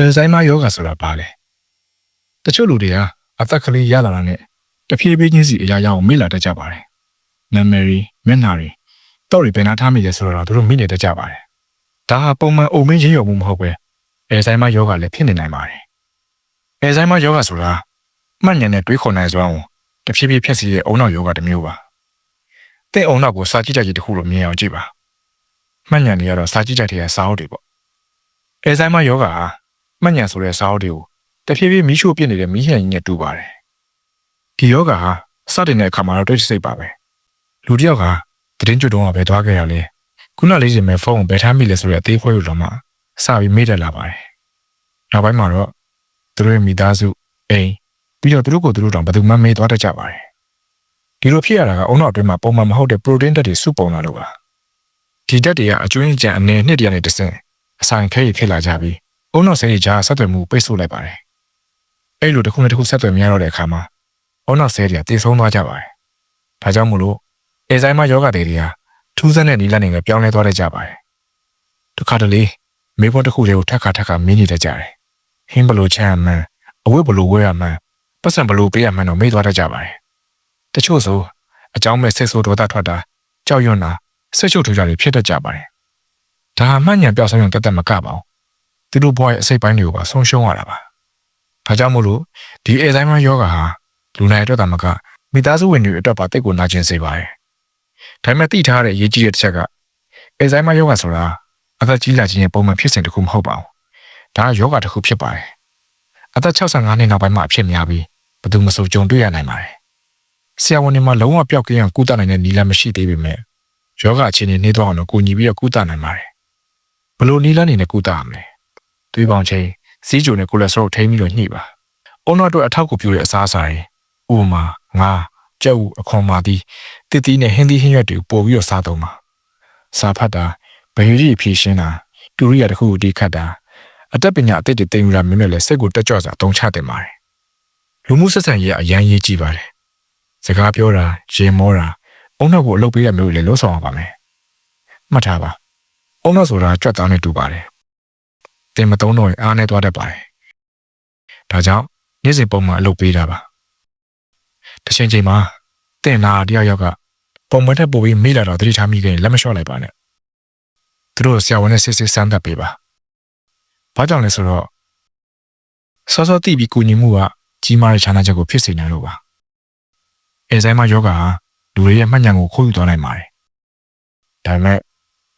အယ်ဇိုင်းမာယောဂါဆိုတာဘာလဲတချို့လူတွေကအသက်ကလေးရလာတာနဲ့တဖြည်းဖြည်းချင်းစီအရာရာကိုမေ့လာတတ်ကြပါတယ်နာမည်ရီမျက်နှာရီတော့ရီဘယ်နာထားမိလဲဆိုတော့သူတို့မိနေတတ်ကြပါတယ်ဒါဟာပုံမှန်အုံမင်းရင်းရုံမှုမဟုတ်ပဲအယ်ဇိုင်းမာယောဂါလည်းဖြစ်နေနိုင်ပါတယ်အယ်ဇိုင်းမာယောဂါဆိုတာမှတ်ဉာဏ်နဲ့တွေးခေါ်နိုင်စွမ်းကိုတဖြည်းဖြည်းဖြစ်စီတဲ့အုံနောက်ယောဂါတစ်မျိုးပါတဲ့အုံနောက်ကိုစာကြည့်ကြည့်တစ်ခုလိုမြင်အောင်ကြည့်ပါမှတ်ဉာဏ်တွေကတော့စာကြည့်ကြတဲ့စာအုပ်တွေပေါ့အယ်ဇိုင်းမာယောဂါဟာ မှတ်ဉာဏ်ဆိုတဲ့စာအုပ်တွေကိုတဖြည်းဖြည်းမီးရှို့ပြစ်နေတဲ့မီးဟန်ကြီးနဲ့တူပါတယ်ဒီယောဂါဟာစတင်တဲ့အခါမှာတော့တိတ်ဆိတ်ပါပဲလူတစ်ယောက်ကသတင်းကြွတုံးကပဲသွားခဲ့ရလဲခုနလေးစင်မဲ့ဖုန်းကိုဘယ်ထားမိလဲဆိုတဲ့အသေးဖွဲလို့တော့မှစပြီးမေ့တက်လာပါတယ်နောက်ပိုင်းမှာတော့သူတို့ရဲ့မိသားစုအိမ်ပြီးတော့သူတို့ကိုသူတို့တောင်ဘယ်သူမှမေ့သွားတတ်ကြပါတယ်ဒီလိုဖြစ်ရတာကအုံနောက်အတွင်းမှာပုံမှန်မဟုတ်တဲ့ protein ဓာတ်တွေစုပုံလာလို့ပါဒီဓာတ်တွေကအကျွင်းကြံအနေနှစ်တရနဲ့တစ်ဆင့်အဆိုင်ခဲရဖြစ်လာကြပြီး အုံနောက်ဆဲကြီးကြားဆက်သွယ်မှုပိတ်ဆို့လိုက်ပါတယ်အဲ့လိုတစ်ခုနဲ့တစ်ခုဆက်သွယ်မရတော့တဲ့အခါမှာအုံနောက်ဆဲတွေကတည်ဆုံးသွားကြပါတယ်ဒါကြောင့်မို့လို့အဲဇိုင်းမယောဂတွေတွေကထူးဆန်းတဲ့နီလာနေကပြောင်းလဲသွားတတ်ကြပါတယ်တခါတလေမေဖို့တစ်ခုတည်းကိုထက်ခါထက်ခါမင်းနေတတ်ကြတယ်ဟင်းဘလို့ချမ်းမှန်းအဝတ်ဘလို့ဝဲရမှန်းပတ်စံဘလို့ပေးရမှန်းတော့မေ့သွားတတ်ကြပါတယ်တချို့ဆိုအကြောင်းမဲ့ဆက်ဆိုးဒေါသထွက်တာကြောက်ရွံ့တာဆက်ချုပ်ထူကြတွေဖြစ်တတ်ကြပါတယ်ဒါဟာမှန်ညံပြောက်ဆုံးရုံတက်တက်မကပါဘူး သူတို့ဘဝရဲ့အစိတ်ပိုင်းတွေကိုပါဆုံးရှုံးရတာပါဒါကြောင့်မို့လို့ဒီအဲဇိုင်းမယောဂါဟာလူနိုင်အတွက်တာမကမိသားစုဝင်တွေအတွက်ပါတိတ်ကိုနာကျင်စေပါတယ်ဒါပေမဲ့သိထားတဲ့အရေးကြီးတဲ့တစ်ချက်ကအဲဇိုင်းမယောဂါဆိုတာအသက်ကြီးလာခြင်းရဲ့ပုံမှန်ဖြစ်စဉ်တစ်ခုမဟုတ်ပါဘူးဒါကယောဂါတစ်ခုဖြစ်ပါတယ်အသက်65နှစ်နောက်ပိုင်းမှာအဖြစ်များပြီးဘယ်သူမှမဆိုကြုံတွေ့ရနိုင်ပါတယ်ဆရာဝန်တွေမှာလုံးဝပျောက်ကင်းအောင်ကုသနိုင်တဲ့နည်းလမ်းမရှိသေးပေမဲ့ယောဂအခြေအနေနှေးသွားအောင်လို့ကူညီပြီးတော့ကုသနိုင်ပါတယ်ဘလို့နည်းလမ်းနေနဲ့ကုသရမလဲ သွေးပေါင်ချိန်စီးကြိုနဲ့ကိုလက်စထရောထိန်းပြီးတော့ညှိပါအုံနောက်အတွက်အထောက်အကူပြုတဲ့အစားအစာတွေဥပမာငါကြက်ဥအခွန်မာသီးတစ်သီးနဲ့ဟင်းသီးဟင်းရွက်တွေကိုပို့ပြီးတော့စားသုံးပါစာဖတ်တာဗဟိရီဖြည့်ရှင်းတာတူရိယာတစ်ခုကိုတီးခတ်တာအသက်ပညာအသစ်တွေတင်ယူတာမျိုးနဲ့လည်းစိတ်ကိုတက်ကြွစွာတုံချတင်ပါတယ်လူမှုဆက်ဆံရေးအရန်ရေးကြည့်ပါတယ်စကားပြောတာရင်မောတာအုံနောက်ကိုအလုပ်ပေးရမျိုးတွေလည်းလုံးဆောင်ရပါမယ်မှတ်ထားပါအုံနောက်ဆိုတာကြွက်သားနဲ့တူပါတယ် တင်မသုံးတော့ရင်အားနဲ့သွားတတ်ပါတယ်ဒါကြောင့်နေ့စဉ်ပုံမှန်အလုပ်ပေးတာပါတစ်ချိန်ချိန်မှာတင်လာတယောက်ယောက်ကပုံမှန်ထက်ပိုပြီးမေးလာတော့တတိထားမိခဲ့ရင်လက်မလျှော့လိုက်ပါနဲ့သူတို့ဆရာဝန်နဲ့စစ်စစ်စမ်းသပ်ပေးပါဘာကြောင့်လဲဆိုတော့စောစောတိပြီးကုညီမှုကကြီးမားတဲ့ခြားနာချက်ကိုဖြစ်စေနိုင်လို့ပါအဲဇိုင်းမယောဂါဟာလူတွေရဲ့မှတ်ဉာဏ်ကိုခိုးယူသွားနိုင်ပါတယ်ဒါပေမဲ့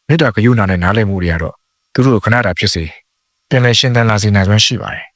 မေတ္တာကရုဏာနဲ့နားလည်မှုတွေကတော့သူတို့ကိုခဏတာဖြစ်စေ ပြန်လည်ရှင်းသန်လာစေနိုင်စွမ်းရှိပါတယ်